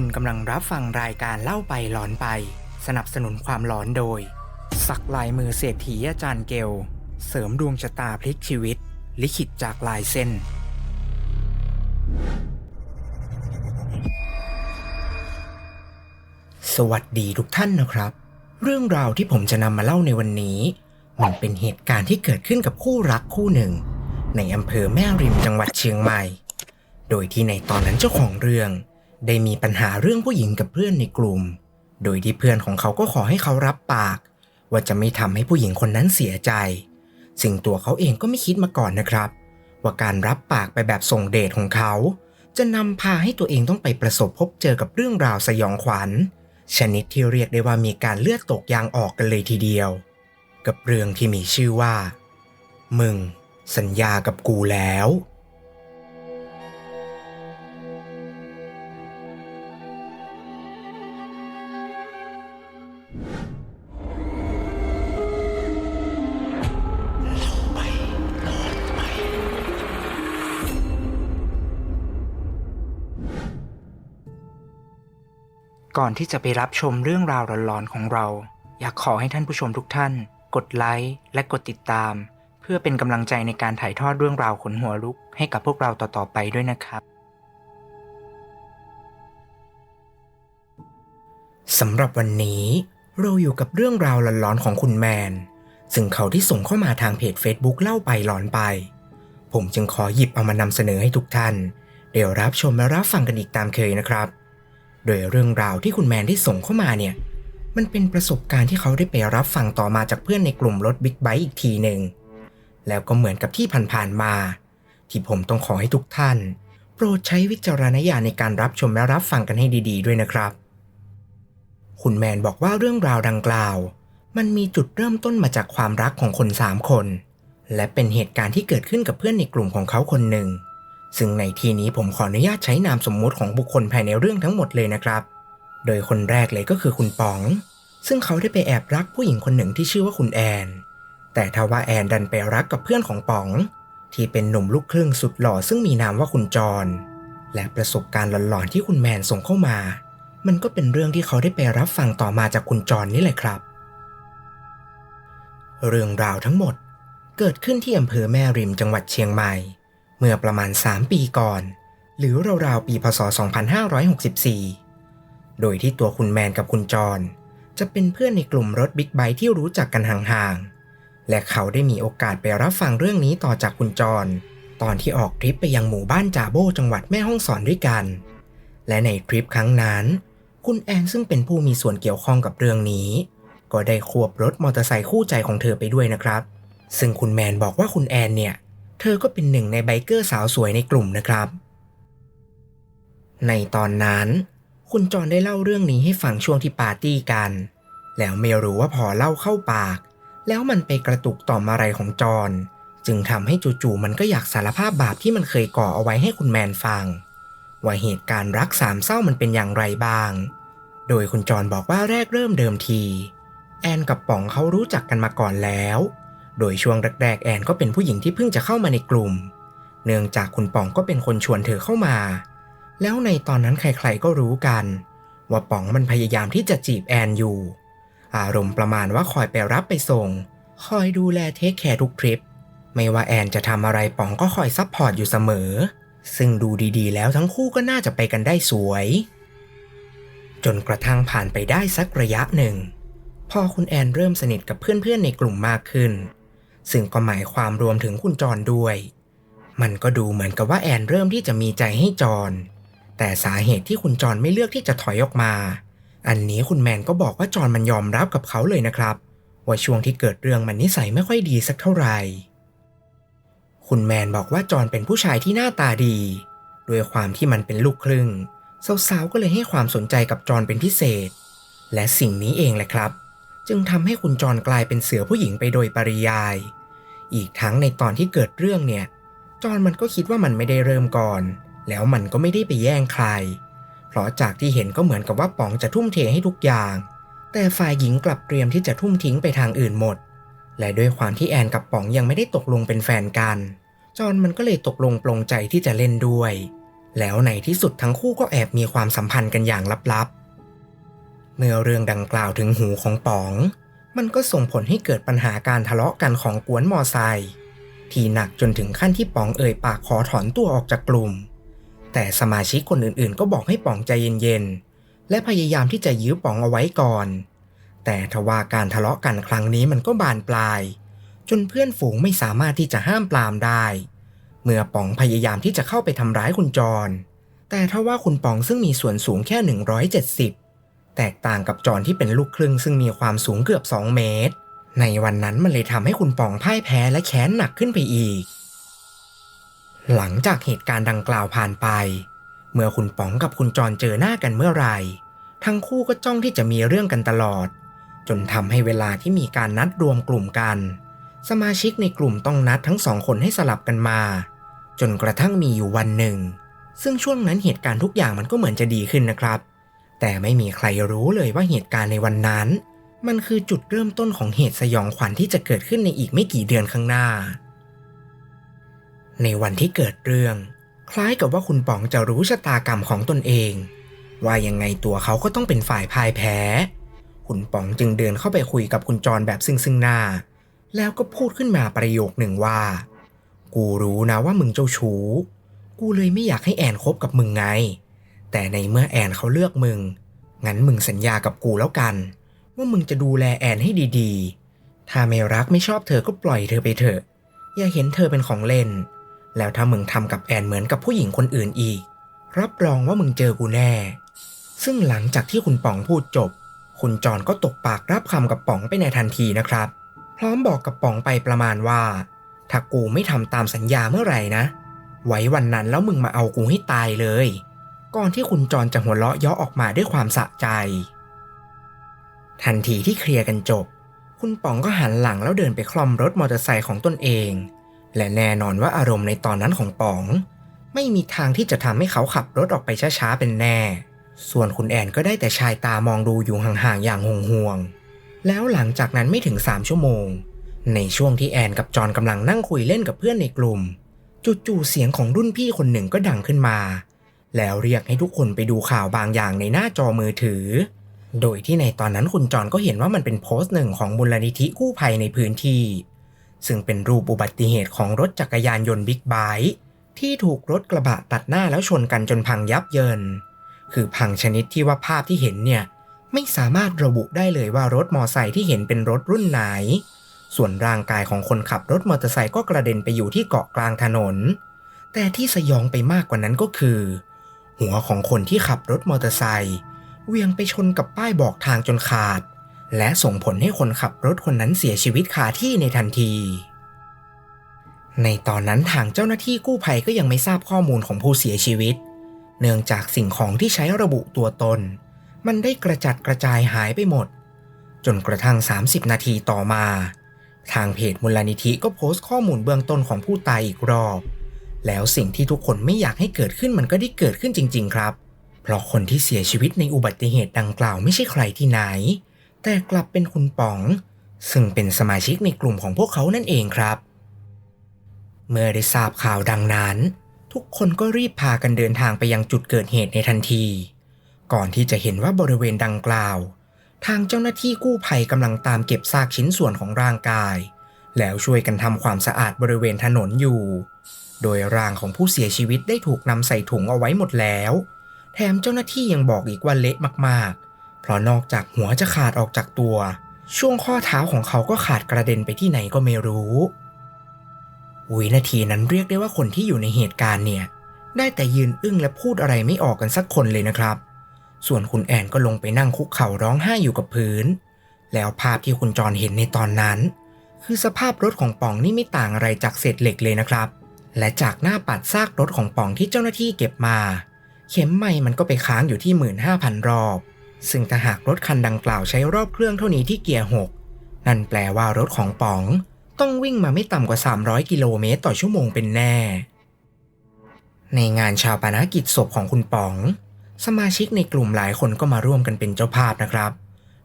คุณกำลังรับฟังรายการเล่าไปหลอนไป สนับสนุนความหลอนโดย สักลายมือเศรษฐีอาจารย์เกล เสริมดวงชะตาพลิกชีวิต ลิขิตจากลายเส้น สวัสดีทุกท่านนะครับ เรื่องราวที่ผมจะนำมาเล่าในวันนี้ มันเป็นเหตุการณ์ที่เกิดขึ้นกับคู่รักคู่หนึ่ง ในอำเภอแม่ริมจังหวัดเชียงใหม่ โดยที่ในตอนนั้นเจ้าของเรื่อง ได้มีปัญหาเรื่องผู้หญิงกับเพื่อนในกลุ่ม โดยที่เพื่อนของเขาก็ขอให้เขารับปาก ว่าจะไม่ทำให้ผู้หญิงคนนั้นเสียใจ ซึ่งตัวเขาเองก็ไม่คิดมาก่อนนะครับ ว่าการรับปากไปแบบส่งเดชของเขา จะนำพาให้ตัวเองต้องไปประสบพบเจอกับเรื่องราวสยองขวัญ ชนิดที่เรียกได้ว่ามีการเลือดตกยางออกกันเลยทีเดียว กับเรื่องที่มีชื่อว่า มึง สัญญากับกูแล้ว ก่อนที่จะไปรับชมเรื่องราวหลอนๆของเรา อยากขอให้ท่านผู้ชมทุกท่าน กดไลค์และกดติดตาม เพื่อเป็นกำลังใจในการถ่ายทอดเรื่องราวขนหัวลุก ให้กับพวกเราต่อๆไปด้วยนะครับสำหรับวันนี้ เราอยู่กับเรื่องราวหลอนๆของคุณแมน ซึ่งเขาที่ส่งเข้ามาทางเพจ Facebook เล่าไปหลอนไป ผมจึงขอหยิบเอามานำเสนอให้ทุกท่าน เดี๋ยวรับชมและรับฟังกันอีกตามเคยนะครับ โดยเรื่องราวที่คุณแมนได้ส่งเข้ามาเนี่ย มันเป็นประสบการณ์ที่เขาได้ไปรับฟังต่อมาจากเพื่อนในกลุ่มรถบิ๊กไบค์อีกทีหนึ่ง แล้วก็เหมือนกับที่ผ่านๆมา ที่ผมต้องขอให้ทุกท่าน โปรดใช้วิจารณญาณในการรับชมและรับฟังกันให้ดี ๆ ด้วยนะครับ คุณแมนบอกว่าเรื่องราวดังกล่าว มันมีจุดเริ่มต้นมาจากความรักของคนสามคน และเป็นเหตุการณ์ที่เกิดขึ้นกับเพื่อนในกลุ่มของเขาคนหนึ่ง ซึ่งในที่นี้ผมขออนุญาตใช้นามสมมุติของบุคคลภายในเรื่องทั้งหมดเลยนะครับ โดยคนแรกเลยก็คือคุณป๋อง ซึ่งเขาได้ไปแอบรักผู้หญิงคนหนึ่งที่ชื่อว่าคุณแอน แต่ทว่าแอนดันไปรักกับเพื่อนของป๋อง ที่เป็นหนุ่มลูกครึ่งสุดหล่อซึ่งมีนามว่าคุณจร และประสบการณ์หลอนๆที่คุณแมนส่งเข้ามา มันก็เป็นเรื่องที่เขาได้ไปรับฟังต่อมาจากคุณจรนี่แหละครับ เรื่องราวทั้งหมดเกิดขึ้นที่อำเภอแม่ริมจังหวัดเชียงใหม่ เมื่อประมาณ 3 ปีก่อน หรือราวๆปีพศ 2564 โดยที่ตัวคุณแมนกับคุณจรจะเป็นเพื่อนในกลุ่มรถบิ๊กไบค์ที่รู้จักกันห่างๆ และเขาได้มีโอกาสไปรับฟังเรื่องนี้ต่อจากคุณจรตอนที่ออกทริปไปยังหมู่บ้านจาโบจังหวัดแม่ฮ่องสอนด้วยกัน และในทริปครั้งนั้น คุณแอนซึ่งเป็นผู้มีส่วนเกี่ยวข้องกับเรื่องนี้ ก็ได้ควบรถมอเตอร์ไซค์คู่ใจของเธอไปด้วยนะครับ ซึ่งคุณแมนบอกว่าคุณแอนเนี่ย เธอก็เป็นหนึ่งในไบเกอร์สาวสวยในกลุ่มนะครับ ในตอนนั้นคุณจอนได้เล่าเรื่องนี้ให้ฟังช่วงที่ปาร์ตี้กัน แล้วไม่รู้ว่าพอเล่าเข้าปาก แล้วมันไปกระตุกต่อมอะไรของจอนจึงทำให้จู่ๆมันก็อยากสารภาพบาปที่มันเคยก่อเอาไว้ให้คุณแมนฟัง ว่าเหตุการณ์รักสามเศร้ามันเป็นอย่างไรบ้าง โดยคุณจอนบอกว่าแรกเริ่มเดิมที แอนกับป๋องเขารู้จักกันมาก่อนแล้ว โดยช่วงแรกๆแอนก็เป็นผู้หญิงที่เพิ่งจะเข้ามาในกลุ่ม เนื่องจากคุณป๋องก็เป็นคนชวนเธอเข้ามา แล้วในตอนนั้นใครๆก็รู้กัน ว่าป๋องมันพยายามที่จะจีบแอนอยู่ อารมณ์ประมาณว่าคอยไปรับไปส่ง คอยดูแลเทคแคร์ทุกทริป ไม่ว่าแอนจะทำอะไรป๋องก็คอยซัพพอร์ตอยู่เสมอ ซึ่งดูดีๆ แล้วทั้งคู่ก็น่าจะไปกันได้สวย จนกระทั่งผ่านไปได้สักระยะหนึ่ง พอคุณแอนเริ่มสนิทกับเพื่อนๆในกลุ่มมากขึ้น ซึ่งก็หมายความรวมถึงคุณจรด้วย มันก็ดูเหมือนกับว่าแอนเริ่มที่จะมีใจให้จร แต่สาเหตุที่คุณจรไม่เลือกที่จะถอยออกมา อันนี้คุณแมนก็บอกว่าจรมันยอมรับกับเขาเลยนะครับว่าช่วงที่เกิดเรื่องมันนิสัยไม่ค่อยดีสักเท่าไหร่ คุณแมนบอกว่าจรเป็นผู้ชายที่หน้าตาดี ด้วยความที่มันเป็นลูกครึ่งสาวๆก็เลยให้ความสนใจกับจรเป็นพิเศษ และสิ่งนี้เองแหละครับ จึงทำให้คุณจรกลายเป็นเสือผู้หญิงไปโดยปริยาย อีกทั้งในตอนที่เกิดเรื่องเนี่ย จอนมันก็คิดว่ามันไม่ได้เริ่มก่อน แล้วมันก็ไม่ได้ไปแย่งใคร เพราะจากที่เห็นก็เหมือนกับว่าป๋องจะทุ่มเทให้ทุกอย่าง แต่ฝ่ายหญิงกลับเตรียมที่จะทุ่มทิ้งไปทางอื่นหมด และด้วยความที่แอนกับป๋องยังไม่ได้ตกลงเป็นแฟนกัน จอนมันก็เลยตกลงปลงใจที่จะเล่นด้วย แล้วในที่สุดทั้งคู่ก็แอบมีความสัมพันธ์กันอย่างลับๆ เมื่อเรื่องดังกล่าวถึงหูของป๋อง มันก็ส่งผลให้เกิดปัญหาการทะเลาะกันของกวนมอไซค์ที่หนักจนถึงขั้นที่ป๋องเอ่ยปากขอถอนตัวออกจากกลุ่ม แต่สมาชิกคนอื่นๆ ก็บอกให้ป๋องใจเย็นๆ และพยายามที่จะยื้อป๋องเอาไว้ก่อน แต่ทว่าการทะเลาะกันครั้งนี้มันก็บานปลาย จนเพื่อนฝูงไม่สามารถที่จะห้ามปรามได้ เมื่อป๋องพยายามที่จะเข้าไปทำร้ายคุณจร แต่ทว่าคุณป๋องซึ่งมีส่วนสูงแค่ 170 แตกต่างกับจรที่เป็นลูกครึ่งซึ่งมีความสูงเกือบ 2 เมตร ในวันนั้นมันเลยทำให้คุณปองพ่ายแพ้และแค้นหนักขึ้นไปอีก หลังจากเหตุการณ์ดังกล่าวผ่านไป เมื่อคุณป๋องกับคุณจรเจอหน้ากันเมื่อไหร่ ทั้งคู่ก็จ้องที่จะมีเรื่องกันตลอด จนทำให้เวลาที่มีการนัดรวมกลุ่มกัน สมาชิกในกลุ่มต้องนัดทั้งสองคนให้สลับกันมา จนกระทั่งมีอยู่วันหนึ่ง ซึ่งช่วงนั้นเหตุการณ์ทุกอย่างมันก็เหมือนจะดีขึ้นนะครับ แต่ไม่มีใครรู้เลยว่าเหตุการณ์ในวันนั้น มันคือจุดเริ่มต้นของเหตุสยองขวัญที่จะเกิดขึ้นในอีกไม่กี่เดือนข้างหน้า ในวันที่เกิดเรื่อง คล้ายกับว่าคุณป๋องจะรู้ชะตากรรมของตนเอง ว่ายังไงตัวเขาก็ต้องเป็นฝ่ายพ่ายแพ้ คุณป๋องจึงเดินเข้าไปคุยกับคุณจรแบบซึ่งซึ่งหน้า แล้วก็พูดขึ้นมาประโยคหนึ่งว่า กูรู้นะว่ามึงเจ้าชู้ กูเลยไม่อยากให้แอนคบกับมึงไง แต่ในเมื่อแอนเขาเลือกมึง งั้นมึงสัญญากับกูแล้วกัน ว่ามึงจะดูแลแอนให้ดีๆ ถ้าไม่รักไม่ชอบเธอก็ปล่อยเธอไปเถอะ อย่าเห็นเธอเป็นของเล่น แล้วถ้ามึงทำกับแอนเหมือนกับผู้หญิงคนอื่นอีก รับรองว่ามึงเจอกูแน่ ซึ่งหลังจากที่คุณป๋องพูดจบ คุณจอนก็ตกปากรับคำกับป๋องไปในทันทีนะครับ พร้อมบอกกับป๋องไปประมาณว่า ถ้ากูไม่ทำตามสัญญาเมื่อไหร่นะ ไว้วันนั้นแล้วมึงมาเอากูให้ตายเลย ก่อนที่คุณจรจะหัวเราะยาะออกมาด้วยความสะใจ ทันทีที่เคลียร์กันจบ คุณป๋องก็หันหลังแล้วเดินไปคล่อมรถมอเตอร์ไซค์ของตนเอง และแน่นอนว่าอารมณ์ในตอนนั้นของป๋อง ไม่มีทางที่จะทำให้เขาขับรถออกไปช้าๆเป็นแน่ ส่วนคุณแอนก็ได้แต่ชายตามองดูอยู่ห่างๆอย่างห่วงๆแล้วหลังจากนั้นไม่ถึง3ชั่วโมง ในช่วงที่แอนกับจอนกำลังนั่งคุยเล่นกับเพื่อนในกลุ่มจู่ๆเสียงของรุ่นพี่คนหนึ่งก็ดังขึ้นมา แล้วเรียกให้ทุกคนไปดูข่าวบางอย่างในหน้าจอมือถือ โดยที่ในตอนนั้นคุณจอนก็เห็นว่ามันเป็นโพสต์หนึ่งของมูลนิธิกู้ภัยในพื้นที่ ซึ่งเป็นรูปอุบัติเหตุของรถจักรยานยนต์บิ๊กไบค์ที่ถูกรถกระบะตัดหน้าแล้วชนกันจนพังยับเยิน คือพังชนิดที่ว่าภาพที่เห็นเนี่ยไม่สามารถระบุได้เลยว่ารถมอไซค์ที่เห็นเป็นรถรุ่นไหน ส่วนร่างกายของคนขับรถมอเตอร์ไซค์ก็กระเด็นไปอยู่ที่เกาะกลางถนน แต่ที่สยองไปมากกว่านั้นก็คือ หัวของคนที่ขับรถมอเตอร์ไซค์เวียงไปชนกับป้ายบอกทางจนขาด และส่งผลให้คนขับรถคนนั้นเสียชีวิตคาที่ในทันที ในตอนนั้นทางเจ้าหน้าที่กู้ภัยก็ยังไม่ทราบข้อมูลของผู้เสียชีวิต เนื่องจากสิ่งของที่ใช้ระบุตัวตน มันได้กระจัดกระจายหายไปหมด จนกระทั่ง 30 นาทีต่อมา ทางเพจมูลนิธิก็โพสต์ข้อมูลเบื้องต้นของผู้ตายอีกรอบ แล้วสิ่งที่ทุกคนไม่อยากให้เกิดขึ้นมันก็ได้เกิดขึ้นจริง ๆ ครับ เพราะคนที่เสียชีวิตในอุบัติเหตุดังกล่าวไม่ใช่ใครที่ไหน แต่กลับเป็นคุณป๋อง ซึ่งเป็นสมาชิกในกลุ่มของพวกเขานั่นเองครับ เมื่อได้ทราบข่าวดังนั้น ทุกคนก็รีบพากันเดินทางไปยังจุดเกิดเหตุในทันที ก่อนที่จะเห็นว่าบริเวณดังกล่าว ทางเจ้าหน้าที่กู้ภัยกำลังตามเก็บซากชิ้นส่วนของร่างกาย แล้วช่วยกันทำความสะอาดบริเวณถนนอยู่ โดยร่างของผู้เสียชีวิตได้ถูกนำใส่ถุงเอาไว้หมดแล้ว แถมเจ้าหน้าที่ยังบอกอีกว่าเละมากๆ เพราะนอกจากหัวจะขาดออกจากตัว ช่วงข้อเท้าของเขาก็ขาดกระเด็นไปที่ไหนก็ไม่รู้วินาทีนั้นเรียกได้ว่าคนที่อยู่ในเหตุการณ์เนี่ย ได้แต่ยืนอึ้งและพูดอะไรไม่ออกกันสักคนเลยนะครับ ส่วนคุณแอนก็ลงไปนั่งคุกเข่าร้องไห้อยู่กับพื้น แล้วภาพที่คุณจรเห็นในตอนนั้น คือสภาพรถของป๋องนี่ไม่ต่างอะไรจากเศษเหล็กเลยนะครับ และจากหน้าปัดซากรถของป๋องที่เจ้าหน้าที่เก็บมา เข็มไม้มันก็ไปค้างอยู่ที่ 15,000 รอบ ซึ่งถ้าหากรถคันดังกล่าวใช้รอบเครื่องเท่านี้ที่เกียร์6นั่นแปลว่ารถของป๋องต้องวิ่งมาไม่ต่ำกว่า 300 กิโลเมตรต่อชั่วโมงเป็นแน่ ในงานชาปนกิจศพของคุณป๋อง สมาชิกในกลุ่มหลายคนก็มาร่วมกันเป็นเจ้าภาพนะครับ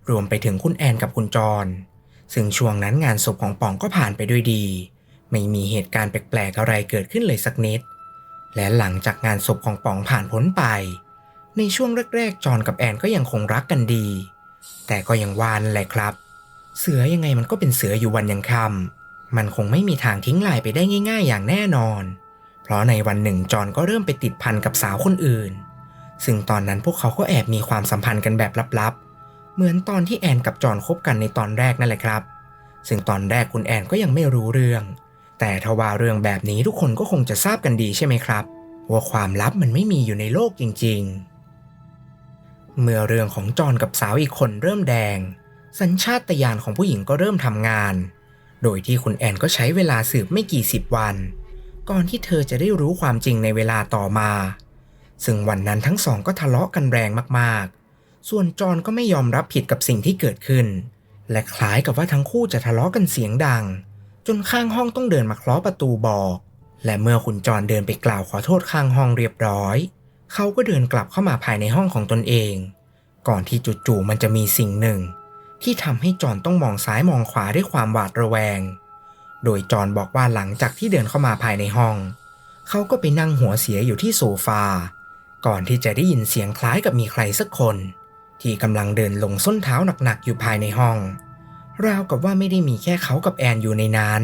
รวมไปถึงคุณแอนกับคุณจร ซึ่งช่วงนั้นงานศพของป๋องก็ผ่านไปด้วยดี ไม่มีเหตุการณ์แปลกๆอะไรเกิดขึ้นเลยสักนิด และหลังจากงานศพของป๋องผ่านพ้นไป ในช่วงแรกๆ จอนกับแอนก็ยังคงรักกันดี แต่ก็ยังวานแหละครับ เสือยังไงมันก็เป็นเสืออยู่วันยังค่ำมันคงไม่มีทางทิ้งลายไปได้ง่าย ๆ อย่างแน่นอน เพราะในวันหนึ่งจอนก็เริ่มไปติดพันกับสาวคนอื่น ซึ่งตอนนั้นพวกเขาก็แอบมีความสัมพันธ์กันแบบลับๆ เหมือนตอนที่แอนกับจอนคบกันในตอนแรกนั่นแหละครับ ซึ่งตอนแรกคุณแอนก็ยังไม่รู้เรื่อง แต่ทว่าเรื่องแบบนี้ทุกคนก็คงจะทราบกันดีใช่ไหมครับ ว่าความลับมันไม่มีอยู่ในโลกจริง ๆ เมื่อเรื่องของจอนกับสาวอีกคนเริ่มแดง สัญชาตญาณของผู้หญิงก็เริ่มทำงาน โดยที่คุณแอนก็ใช้เวลาสืบไม่กี่สิบวัน ก่อนที่เธอจะได้รู้ความจริงในเวลาต่อมา ซึ่งวันนั้นทั้งสองก็ทะเลาะกันแรงมากๆ ส่วนจอนก็ไม่ยอมรับผิดกับสิ่งที่เกิดขึ้น และคล้ายกับว่าทั้งคู่จะทะเลาะกันเสียงดัง จนข้างห้องต้องเดินมาเคาะประตูบอก และเมื่อคุณจอนเดินไปกล่าวขอโทษข้างห้องเรียบร้อย เขาก็เดินกลับเข้ามาภายในห้องของตนเอง ก่อนที่จู่ๆมันจะมีสิ่งหนึ่ง ที่ทำให้จอนต้องมองซ้ายมองขวาด้วยความหวาดระแวง โดยจอนบอกว่าหลังจากที่เดินเข้ามาภายในห้อง เขาก็ไปนั่งหัวเสียอยู่ที่โซฟา ก่อนที่จะได้ยินเสียงคล้ายกับมีใครสักคน ที่กำลังเดินลงส้นเท้าหนักๆอยู่ภายในห้อง ราวกับว่าไม่ได้มีแค่เขากับแอนอยู่ในนั้น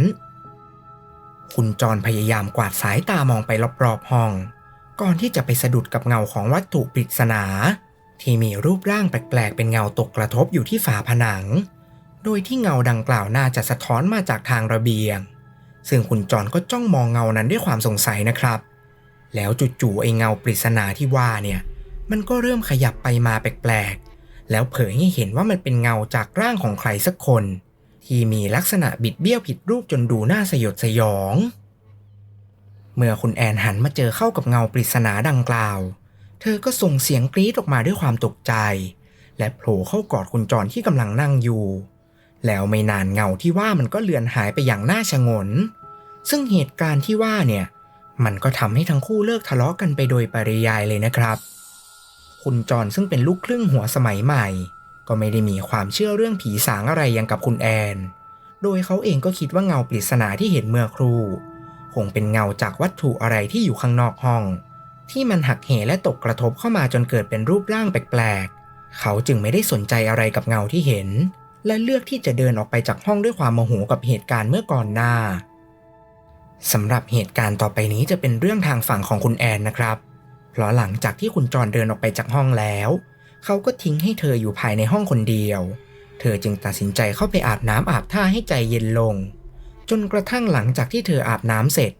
คุณจรพยายามกวาดสายตามองไปรอบๆห้อง ก่อนที่จะไปสะดุดกับเงาของวัตถุปริศนา ที่มีรูปร่างแปลกๆ เป็นเงาตกกระทบอยู่ที่ฝาผนัง โดยที่เงาดังกล่าวน่าจะสะท้อนมาจากทางระเบียง ซึ่งคุณจรก็จ้องมองเงานั้นด้วยความสงสัยนะครับ แล้วจู่ๆไอ้เงาปริศนาที่ว่าเนี่ย มันก็เริ่มขยับไปมาแปลกๆ แล้วเผยให้เห็นว่ามันเป็นเงาจากร่างของใครสักคน ที่มีลักษณะบิดเบี้ยวผิดรูปจนดูน่าสยดสยอง เมื่อคุณแอนหันมาเจอเข้ากับเงาปริศนาดังกล่าว เธอก็ส่งเสียงกรี๊ดออกมาด้วยความตกใจ และโผล่เข้ากอดคุณจรที่กำลังนั่งอยู่ แล้วไม่นานเงาที่ว่ามันก็เลือนหายไปอย่างน่าชงน ซึ่งเหตุการณ์ที่ว่าเนี่ยมันก็ทำให้ทั้งคู่เลิกทะเลาะกันไปโดยปริยายเลยนะครับ คุณจรซึ่งเป็นลูกครึ่งหัวสมัยใหม่ ก็ไม่ได้มีความเชื่อเรื่องผีสางอะไรอย่างกับคุณแอน โดยเขาเองก็คิดว่าเงาปริศนาที่เห็นเมื่อครู่คงเป็นเงาจากวัตถุอะไรที่อยู่ข้างนอกห้อง ที่มันหักเหและตกกระทบเข้ามาจนเกิดเป็นรูปร่างแปลกๆ เขาจึงไม่ได้สนใจอะไรกับเงาที่เห็น และเลือกที่จะเดินออกไปจากห้องด้วยความโมโหกับเหตุการณ์เมื่อก่อนหน้าสำหรับเหตุการณ์ต่อไปนี้จะเป็นเรื่องทางฝั่งของคุณแอนนะครับ เพราะหลังจากที่คุณจรเดินออกไปจากห้องแล้ว เขาก็ทิ้งให้เธออยู่ภายในห้องคนเดียว เธอจึงตัดสินใจเข้าไปอาบน้ำอาบท่าให้ใจเย็นลง จนกระทั่งหลังจากที่เธออาบน้ำเสร็จ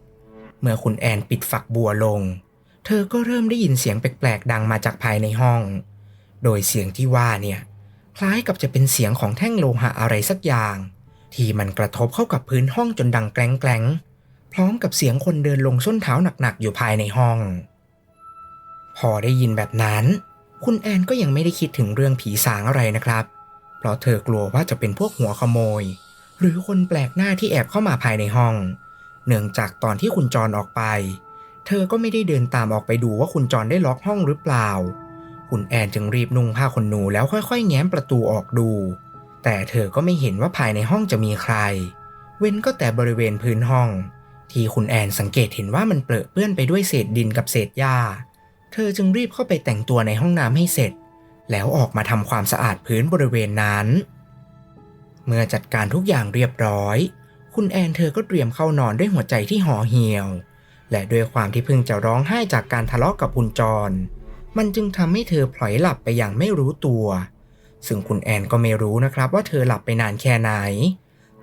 เมื่อคุณแอนปิดฝักบัวลง เธอก็เริ่มได้ยินเสียงแปลกๆดังมาจากภายในห้อง โดยเสียงที่ว่าเนี่ยคล้ายกับจะเป็นเสียงของแท่งโลหะอะไรสักอย่าง ที่มันกระทบเข้ากับพื้นห้องจนดังแกล้งๆพร้อมกับเสียงคนเดินลงส้นเท้าหนักๆอยู่ภายในห้อง พอได้ยินแบบนั้น คุณแอนก็ยังไม่ได้คิดถึงเรื่องผีสางอะไรนะครับ เพราะเธอกลัวว่าจะเป็นพวกหัวขโมย หรือคนแปลกหน้าที่แอบเข้ามาภายในห้อง เนื่องจากตอนที่คุณจรออกไป เธอก็ไม่ได้เดินตามออกไปดูว่าคุณจรได้ล็อกห้องหรือเปล่า คุณแอนจึงรีบนุ่งผ้าขนหนูแล้วค่อยๆ แง้มประตูออกดู แต่เธอก็ไม่เห็นว่าภายในห้องจะมีใคร เว้นก็แต่บริเวณพื้นห้อง ที่คุณแอนสังเกตเห็นว่ามันเปรอะเปื้อนไปด้วยเศษดินกับเศษหญ้า ธอจึงรีบเข้าไปแต่งตัวในห้องน้ำให้เสร็จ แล้วออกมาทำความสะอาดพื้นบริเวณนั้น เมื่อจัดการทุกอย่างเรียบร้อย คุณแอนเธอก็เตรียมเข้านอนด้วยหัวใจที่ห่อเหี่ยว และด้วยความที่เพิ่งจะร้องไห้จากการทะเลาะกับคุณจร มันจึงทำให้เธอพลอยหลับไปอย่างไม่รู้ตัว ซึ่งคุณแอนก็ไม่รู้นะครับว่าเธอหลับไปนานแค่ไหน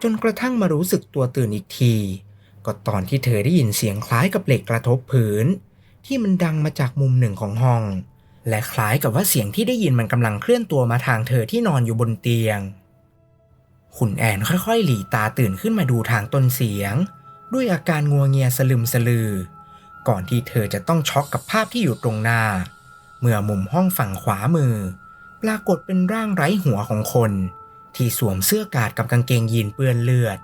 จนกระทั่งมารู้สึกตัวตื่นอีกที ก็ตอนที่เธอได้ยินเสียงคล้ายกับเหล็กกระทบพื้น ที่มันดังมาจากมุมหนึ่งของห้อง และคล้ายกับว่าเสียงที่ได้ยินมันกำลังเคลื่อนตัวมาทางเธอที่นอนอยู่บนเตียงคุณแอนค่อยๆ หลีตาตื่นขึ้นมาดูทางต้นเสียง ด้วยอาการงัวเงียสลึมสลือ ก่อนที่เธอจะต้องช็อกกับภาพที่อยู่ตรงหน้า เมื่อมุมห้องฝั่งขวามือ ปรากฏเป็นร่างไร้หัวของคน ที่สวมเสื้อกาดกับกางเกงยีนเปื้อนเลือด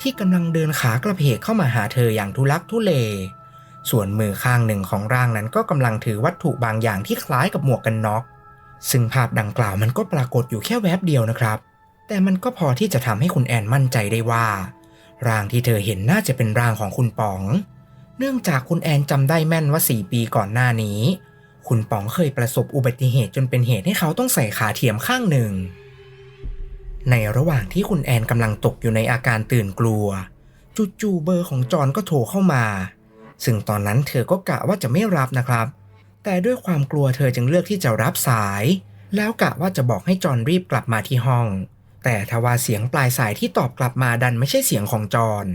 ที่กำลังเดินขากระเพกเข้ามาหาเธออย่างทุลักทุเล ส่วนมือข้างหนึ่งของร่างนั้นก็กำลังถือวัตถุบางอย่างที่คล้ายกับหมวกกันน็อก ซึ่งภาพดังกล่าวมันก็ปรากฏอยู่แค่แวบเดียวนะครับ แต่มันก็พอที่จะทำให้คุณแอนมั่นใจได้ว่า ร่างที่เธอเห็นน่าจะเป็นร่างของคุณป๋อง เนื่องจากคุณแอนจำได้แม่นว่า 4 ปีก่อนหน้านี้ คุณป๋องเคยประสบอุบัติเหตุจนเป็นเหตุให้เขาต้องใส่ขาเทียมข้างหนึ่ง ในระหว่างที่คุณแอนกำลังตกอยู่ในอาการตื่นกลัวจู่ๆเบอร์ของจอนก็โทรเข้ามา ซึ่งตอนนั้นเธอก็กะว่าจะไม่รับนะครับ แต่ด้วยความกลัวเธอจึงเลือกที่จะรับสาย แล้วกะว่าจะบอกให้จอนรีบกลับมาที่ห้อง แต่ทว่าเสียงปลายสายที่ตอบกลับมาดันไม่ใช่เสียงของจอน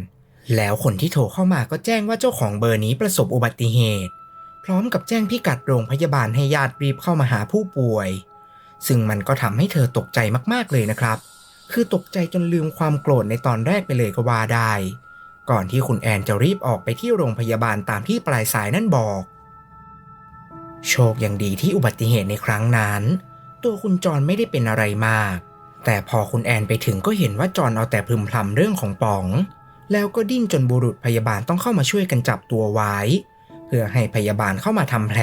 แล้วคนที่โทรเข้ามาก็แจ้งว่าเจ้าของเบอร์นี้ประสบอุบัติเหตุ พร้อมกับแจ้งพิกัดโรงพยาบาลให้ญาติรีบเข้ามาหาผู้ป่วย ซึ่งมันก็ทำให้เธอตกใจมากๆเลยนะครับ คือตกใจจนลืมความโกรธในตอนแรกไปเลยก็ว่าได้ ก่อนที่คุณแอนจะรีบออกไปที่โรงพยาบาลตามที่ปลายสายนั่นบอก โชคยังดีที่อุบัติเหตุในครั้งนั้น ตัวคุณจรไม่ได้เป็นอะไรมาก แต่พอคุณแอนไปถึงก็เห็นว่าจอนเอาแต่พึมพำเรื่องของป๋อง แล้วก็ดิ้นจนบุรุษพยาบาลต้องเข้ามาช่วยกันจับตัวไว้ เพื่อให้พยาบาลเข้ามาทำแผล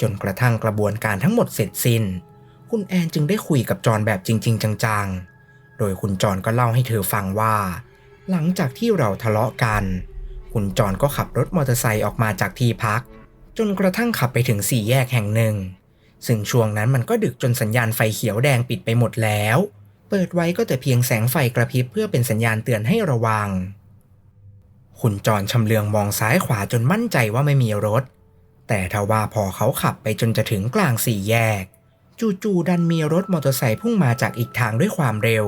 จนกระทั่งกระบวนการทั้งหมดเสร็จสิ้น คุณแอนจึงได้คุยกับจอนแบบจริง ๆ จังๆ โดยคุณจอนก็เล่าให้เธอฟังว่า หลังจากที่เราทะเลาะกัน คุณจอนก็ขับรถมอเตอร์ไซค์ออกมาจากที่พัก จนกระทั่งขับไปถึงสี่แยกแห่งหนึ่ง ซึ่งช่วงนั้นมันก็ดึกจนสัญญาณไฟเขียวแดงปิดไปหมดแล้ว เปิดไว้ก็แต่เพียงแสงไฟกระพริบเพื่อเป็นสัญญาณเตือนให้ระวัง คุณจอนชำเลืองมองซ้ายขวาจนมั่นใจว่าไม่มีรถ แต่ทว่าพอเขาขับไปจนจะถึงกลางสี่แยก จู่ๆดันมีรถมอเตอร์ไซค์พุ่งมาจากอีกทางด้วยความเร็ว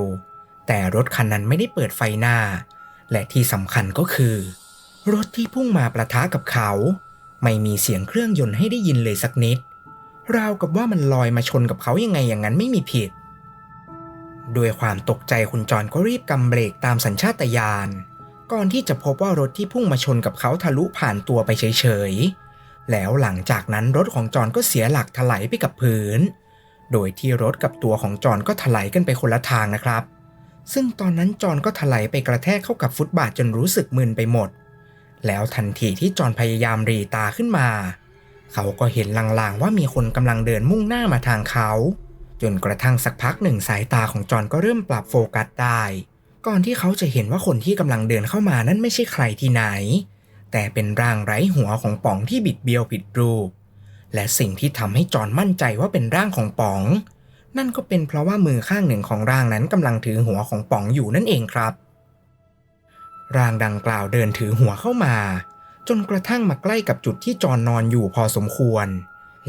แต่รถคันนั้นไม่ได้เปิดไฟหน้า และที่สำคัญก็คือ รถที่พุ่งมาประทะกับเขา ไม่มีเสียงเครื่องยนต์ให้ได้ยินเลยสักนิด ราวกับว่ามันลอยมาชนกับเขายังไงอย่างนั้นไม่มีผิด ด้วยความตกใจคุณจอนก็รีบกำเบรกตามสัญชาตญาณ ก่อนที่จะพบว่ารถที่พุ่งมาชนกับเขาทะลุผ่านตัวไปเฉยๆ แล้วหลังจากนั้นรถของจอนก็เสียหลักถลายไปกับพื้น โดยที่รถกับตัวของจอนก็ถลายกันไปคนละทางนะครับ ซึ่งตอนนั้นจอนก็ถลายไปกระแทกเข้ากับฟุตบาทจนรู้สึกมึนไปหมด แล้วทันทีที่จอนพยายามรีตาขึ้นมา เขาก็เห็นลางๆว่ามีคนกำลังเดินมุ่งหน้ามาทางเขา จนกระทั่งสักพักหนึ่งสายตาของจอนก็เริ่มปรับโฟกัสได้ ก่อนที่เขาจะเห็นว่าคนที่กำลังเดินเข้ามานั้นไม่ใช่ใครที่ไหน แต่เป็นร่างไร้หัวของป๋องที่บิดเบี้ยวผิดรูป และสิ่งที่ทำให้จอนมั่นใจว่าเป็นร่างของป๋อง นั่นก็เป็นเพราะว่ามือข้างหนึ่งของร่างนั้นกำลังถือหัวของป๋องอยู่นั่นเองครับ ร่างดังกล่าวเดินถือหัวเข้ามา จนกระทั่งมาใกล้กับจุดที่จอนนอนอยู่พอสมควร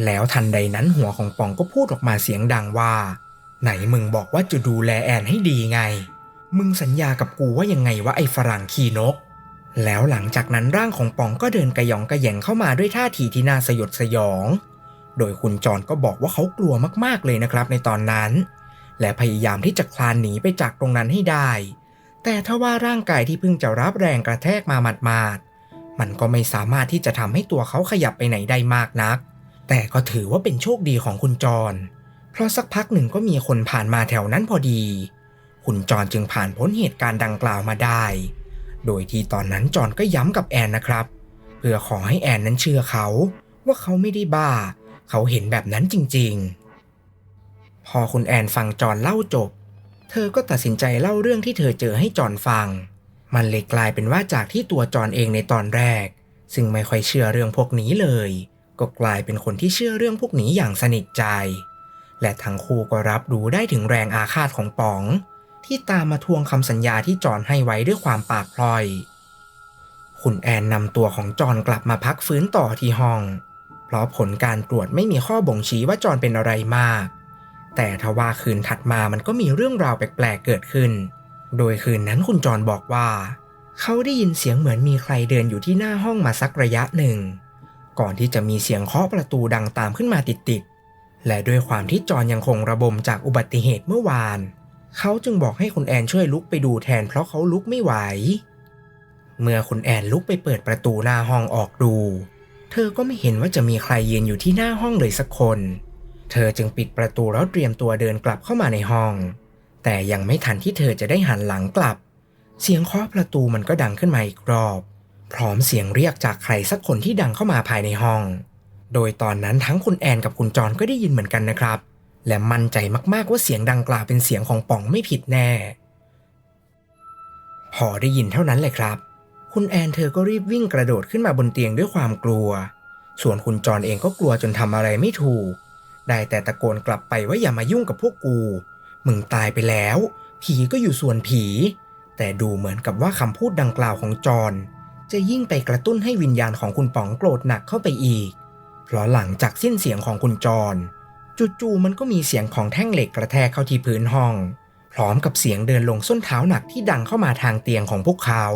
แล้วทันใดนั้นหัวของป๋องก็พูดออกมาเสียงดังว่า ไหนมึงบอกว่าจะดูแลแอนให้ดีไง มึงสัญญากับกูว่ายังไงว่าไอ้ฝรั่งขี่นก แล้วหลังจากนั้นร่างของป๋องก็เดินกระยองกระแยงเข้ามาด้วยท่าทีที่น่าสยดสยอง โดยคุณจอนก็บอกว่าเขากลัวมากๆเลยนะครับในตอนนั้น และพยายามที่จะคลานหนีไปจากตรงนั้นให้ได้ แต่ถ้าว่าร่างกายที่เพิ่งจะรับแรงกระแทกมาหมาดๆมันก็ไม่สามารถที่จะทำให้ตัวเขาขยับไปไหนได้มากนัก แต่ก็ถือว่าเป็นโชคดีของคุณจรเพราะสักพักหนึ่งก็มีคนผ่านมาแถวนั้นพอดี คุณจรจึงผ่านพ้นเหตุการณ์ดังกล่าวมาได้ โดยที่ตอนนั้นจอนก็ย้ำกับแอนนะครับ เพื่อขอให้แอนนั้นเชื่อเขาว่าเขาไม่ได้บ้า เขาเห็นแบบนั้นจริงๆ พอคุณแอนฟังจอนเล่าจบ เธอก็ตัดสินใจเล่าเรื่องที่เธอเจอให้จอนฟัง มันเลยกลายเป็นว่าจากที่ตัวจอนเองในตอนแรก ซึ่งไม่ค่อยเชื่อเรื่องพวกนี้เลย ก็กลายเป็นคนที่เชื่อเรื่องพวกนี้อย่างสนิทใจ และทั้งคู่ก็รับรู้ได้ถึงแรงอาฆาตของป๋อง ที่ตามมาทวงคำสัญญาที่จอนให้ไว้ด้วยความปากพลอย คุณแอนนำตัวของจอนกลับมาพักฟื้นต่อที่ห้อง เพราะผลการตรวจไม่มีข้อบ่งชี้ว่าจอนเป็นอะไรมาก แต่ทว่าคืนถัดมามันก็มีเรื่องราวแปลกๆเกิดขึ้น โดยคืนนั้นคุณจอนบอกว่า เขาได้ยินเสียงเหมือนมีใครเดินอยู่ที่หน้าห้องมาสักระยะหนึ่ง ก่อนที่จะมีเสียงเคาะประตูดังตามขึ้นมาติดๆ และด้วยความที่จอนยังคงระบมจากอุบัติเหตุเมื่อวาน เขาจึงบอกให้คุณแอนช่วยลุกไปดูแทนเพราะเขาลุกไม่ไหว เมื่อคุณแอนลุกไปเปิดประตูหน้าห้องออกดู เธอก็ไม่เห็นว่าจะมีใครยืนอยู่ที่หน้าห้องเลยสักคน เธอจึงปิดประตูแล้วเตรียมตัวเดินกลับเข้ามาในห้อง แต่ยังไม่ทันที่เธอจะได้หันหลังกลับ เสียงเคาะประตูมันก็ดังขึ้นมาอีกรอบ พร้อมเสียงเรียกจากใครสักคนที่ดังเข้ามาภายในห้อง โดยตอนนั้นทั้งคุณแอนกับคุณจอนก็ได้ยินเหมือนกันนะครับ และมั่นใจมากๆว่าเสียงดังกล่าวเป็นเสียงของป๋องไม่ผิดแน่ พอได้ยินเท่านั้นเลยครับ คุณแอนเธอก็รีบวิ่งกระโดดขึ้นมาบนเตียงด้วยความกลัว ส่วนคุณจอนเองก็กลัวจนทำอะไรไม่ถูก ได้แต่ตะโกนกลับไปว่าอย่ามายุ่งกับพวกกู มึงตายไปแล้ว ผีก็อยู่ส่วนผี แต่ดูเหมือนกับว่าคำพูดดังกล่าวของจอนจะยิ่งไปกระตุ้นให้วิญญาณของคุณป๋องโกรธหนักเข้าไปอีก เพราะหลังจากสิ้นเสียงของคุณจรจู่ๆมันก็มีเสียงของแท่งเหล็กกระแทกเข้าที่พื้นห้อง พร้อมกับเสียงเดินลงส้นเท้าหนักที่ดังเข้ามาทางเตียงของพวกเขา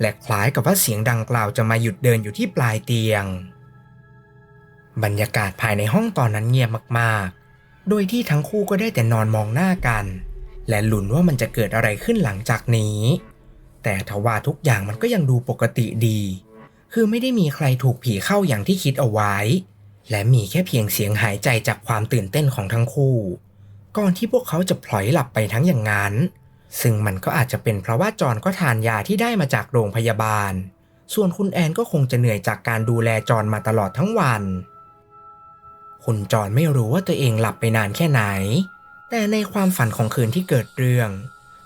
และคล้ายกับว่าเสียงดังกล่าวจะมาหยุดเดินอยู่ที่ปลายเตียง บรรยากาศภายในห้องตอนนั้นเงียบมากๆ โดยที่ทั้งคู่ก็ได้แต่นอนมองหน้ากัน และหลุนว่ามันจะเกิดอะไรขึ้นหลังจากนี้ แต่ทว่าทุกอย่างมันก็ยังดูปกติดี คือไม่ได้มีใครถูกผีเข้าอย่างที่คิดเอาไว้ และมีแค่เพียงเสียงหายใจจากความตื่นเต้นของทั้งคู่ ก่อนที่พวกเขาจะพลอยหลับไปทั้งอย่างนั้น ซึ่งมันก็อาจจะเป็นเพราะว่าจอนก็ทานยาที่ได้มาจากโรงพยาบาล ส่วนคุณแอนก็คงจะเหนื่อยจากการดูแลจอนมาตลอดทั้งวัน คุณจอนไม่รู้ว่าตัวเองหลับไปนานแค่ไหน แต่ในความฝันของคืนที่เกิดเรื่อง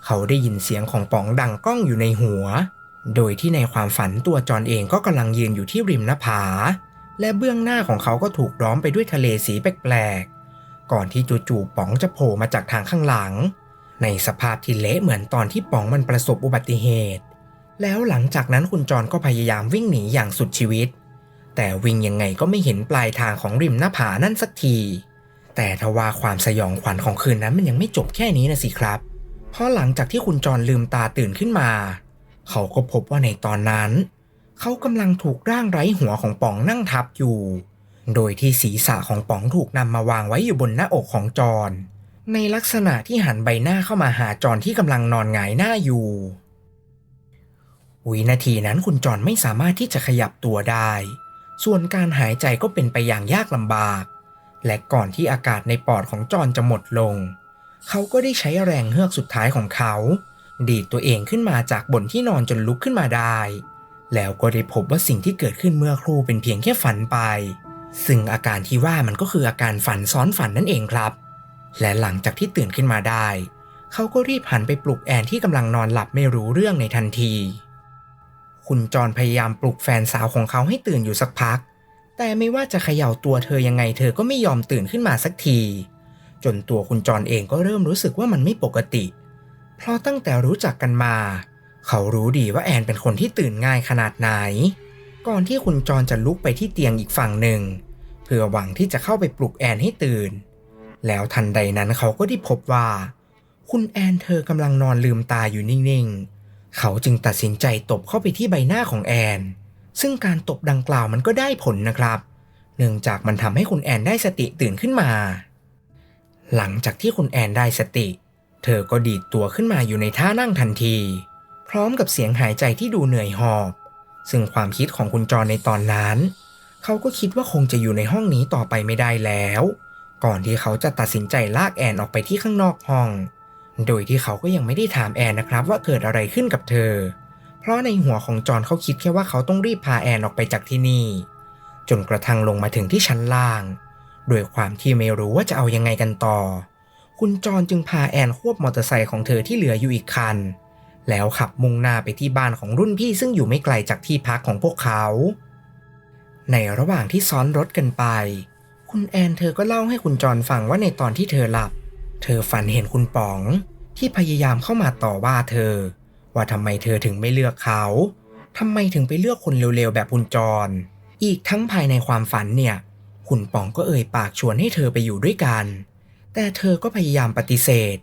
เขาได้ยินเสียงของป๋องดังก้องอยู่ในหัว โดยที่ในความฝันตัวจอนเองก็กำลังยืนอยู่ที่ริมหน้าผา และเบื้องหน้าของเขาก็ถูกล้อมไปด้วยทะเลสีแปลกๆ ก่อนที่จู่ๆป๋องจะโผล่มาจากทางข้างหลัง ในสภาพที่เละเหมือนตอนที่ป๋องมันประสบอุบัติเหตุ แล้วหลังจากนั้นคุณจอนก็พยายามวิ่งหนีอย่างสุดชีวิต แต่วิ่งยังไงก็ไม่เห็นปลายทางของริมหน้าผานั่นสักที แต่ทว่าความสยองขวัญของคืนนั้นมันยังไม่จบแค่นี้นะสิครับ เพราะหลังจากที่คุณจรลืมตาตื่นขึ้นมา เขาก็พบว่าในตอนนั้น เขากำลังถูกร่างไร้หัวของป๋องนั่งทับอยู่ โดยที่ศีรษะของป๋องถูกนำมาวางไว้อยู่บนหน้าอกของจร ในลักษณะที่หันใบหน้าเข้ามาหาจรที่กำลังนอนหงายหน้าอยู่วินาทีนั้นคุณจรไม่สามารถที่จะขยับตัวได้ ส่วนการหายใจก็เป็นไปอย่างยากลำบาก และก่อนที่อากาศในปอดของจรจะหมดลง เขาก็ได้ใช้แรงเฮือกสุดท้ายของเขา ดีดตัวเองขึ้นมาจากบนที่นอนจนลุกขึ้นมาได้ แล้วก็ได้พบว่าสิ่งที่เกิดขึ้นเมื่อครู่เป็นเพียงแค่ฝันไป ซึ่งอาการที่ว่ามันก็คืออาการฝันซ้อนฝันนั่นเองครับ และหลังจากที่ตื่นขึ้นมาได้ เขาก็รีบหันไปปลุกแอนที่กำลังนอนหลับไม่รู้เรื่องในทันที คุณจรพยายามปลุกแฟนสาวของเขาให้ตื่นอยู่สักพัก แต่ไม่ว่าจะเขย่าตัวเธอยังไงเธอก็ไม่ยอมตื่นขึ้นมาสักที จนตัวคุณจรเองก็เริ่มรู้สึกว่ามันไม่ปกติ เพราะตั้งแต่รู้จักกันมา เขารู้ดีว่าแอนเป็นคนที่ตื่นง่ายขนาดไหน ก่อนที่คุณจรจะลุกไปที่เตียงอีกฝั่งหนึ่งเพื่อหวังที่จะเข้าไปปลุกแอนให้ตื่น แล้วทันใดนั้นเขาก็ได้พบว่า คุณแอนเธอกำลังนอนลืมตาอยู่นิ่งๆ เขาจึงตัดสินใจตบเข้าไปที่ใบหน้าของแอน ซึ่งการตบดังกล่าวมันก็ได้ผลนะครับ เนื่องจากมันทำให้คุณแอนได้สติตื่นขึ้นมา หลังจากที่คุณแอนได้สติ เธอก็ดีดตัวขึ้นมาอยู่ในท่านั่งทันที พร้อมกับเสียงหายใจที่ดูเหนื่อยหอบ ซึ่งความคิดของคุณจรในตอนนั้น เขาก็คิดว่าคงจะอยู่ในห้องนี้ต่อไปไม่ได้แล้ว ก่อนที่เขาจะตัดสินใจลากแอนออกไปที่ข้างนอกห้อง โดยที่เขาก็ยังไม่ได้ถามแอนนะครับว่าเกิดอะไรขึ้นกับเธอ เพราะในหัวของจอนเขาคิดแค่ว่าเขาต้องรีบพาแอนออกไปจากที่นี่ จนกระทั่งลงมาถึงที่ชั้นล่าง โดยความที่ไม่รู้ว่าจะเอายังไงกันต่อ คุณจอนจึงพาแอนควบมอเตอร์ไซค์ของเธอที่เหลืออยู่อีกคัน แล้วขับมุ่งหน้าไปที่บ้านของรุ่นพี่ซึ่งอยู่ไม่ไกลจากที่พักของพวกเขา ในระหว่างที่ซ้อนรถกันไป คุณแอนเธอก็เล่าให้คุณจอนฟังว่าในตอนที่เธอหลับ เธอฝันเห็นคุณป๋อง ที่พยายามเข้ามาต่อว่าเธอ ว่าทำไมเธอถึงไม่เลือกเขาทำไมถึงไปเลือกคนเร็วๆแบบคุณจร อีกทั้งภายในความฝันเนี่ยคุณป๋องก็เอ่ยปากชวนให้เธอไปอยู่ด้วยกัน แต่เธอก็พยายามปฏิเสธ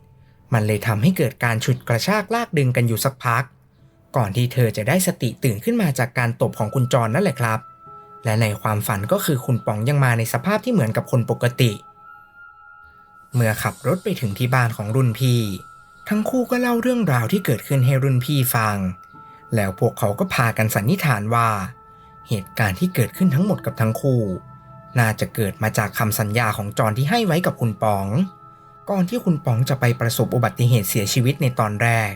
มันเลยทำให้เกิดการฉุดกระชากลากดึงกันอยู่สักพัก ก่อนที่เธอจะได้สติตื่นขึ้นมาจากการตบของคุณจรนั่นแหละครับ และในความฝันก็คือคุณป๋องยังมาในสภาพที่เหมือนกับคนปกติ เมื่อขับรถไปถึงที่บ้านของรุ่นพี่ ทั้งคู่ก็เล่าเรื่องราวที่เกิดขึ้นให้รุ่นพี่ฟัง แล้วพวกเขาก็พากันสันนิษฐานว่า เหตุการณ์ที่เกิดขึ้นทั้งหมดกับทั้งคู่ น่าจะเกิดมาจากคำสัญญาของจอนที่ให้ไว้กับคุณป๋อง ก่อนที่คุณป๋องจะไปประสบอุบัติเหตุเสียชีวิตในตอนแรก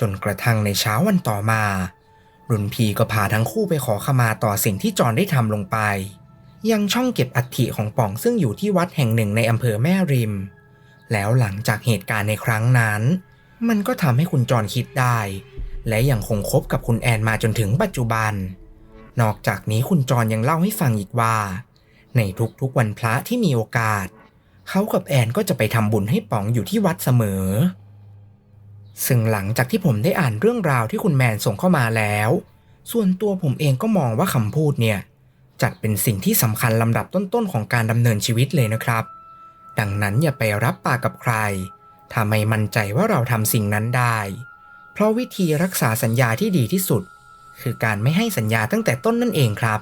จนกระทั่งในเช้าวันต่อมา รุ่นพี่ก็พาทั้งคู่ไปขอขมาต่อสิ่งที่จอนได้ทำลงไป ยังช่องเก็บอัฐิของป๋องซึ่งอยู่ที่วัดแห่งหนึ่งในอำเภอแม่ริม แล้วหลังจากเหตุการณ์ในครั้งนั้น มันก็ทำให้คุณจอนคิดได้ และยังคงคบกับคุณแอนมาจนถึงปัจจุบัน นอกจากนี้คุณจรยังเล่าให้ฟังอีกว่า ในทุกๆวันพระที่มีโอกาส เขากับแอนก็จะไปทำบุญให้ป๋องอยู่ที่วัดเสมอ ซึ่งหลังจากที่ผมได้อ่านเรื่องราวที่คุณแมนส่งเข้ามาแล้ว ส่วนตัวผมเองก็มองว่าคำพูดเนี่ย จัดเป็นสิ่งที่สำคัญลำดับต้นๆของการดำเนินชีวิตเลยนะครับ ดังนั้นอย่าไปรับปากกับใคร ถ้าไม่มั่นใจว่าเราทำสิ่งนั้นได้ เพราะวิธีรักษาสัญญาที่ดีที่สุด คือการไม่ให้สัญญาตั้งแต่ต้นนั่นเองครับ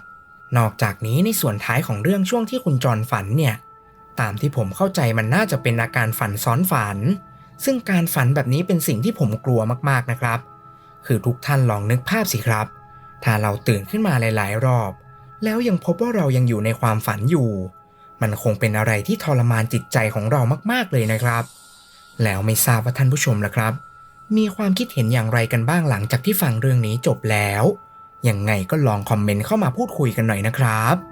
นอกจากนี้ในส่วนท้ายของเรื่องช่วงที่คุณจรฝันเนี่ย ตามที่ผมเข้าใจมันน่าจะเป็นอาการฝันซ้อนฝัน ซึ่งการฝันแบบนี้เป็นสิ่งที่ผมกลัวมากๆนะครับ คือทุกท่านลองนึกภาพสิครับ ถ้าเราตื่นขึ้นมาหลาย ๆ รอบ แล้วยังพบว่าเรายังอยู่ในความฝันอยู่ มันคงเป็นอะไรที่ทรมานจิตใจของเรามากๆเลยนะครับ แล้วไม่ทราบว่าท่านผู้ชมล่ะครับ มีความคิดเห็นอย่างไรกันบ้างหลังจากที่ฟังเรื่องนี้จบแล้วยังไงก็ลองคอมเมนต์เข้ามาพูดคุยกันหน่อยนะครับ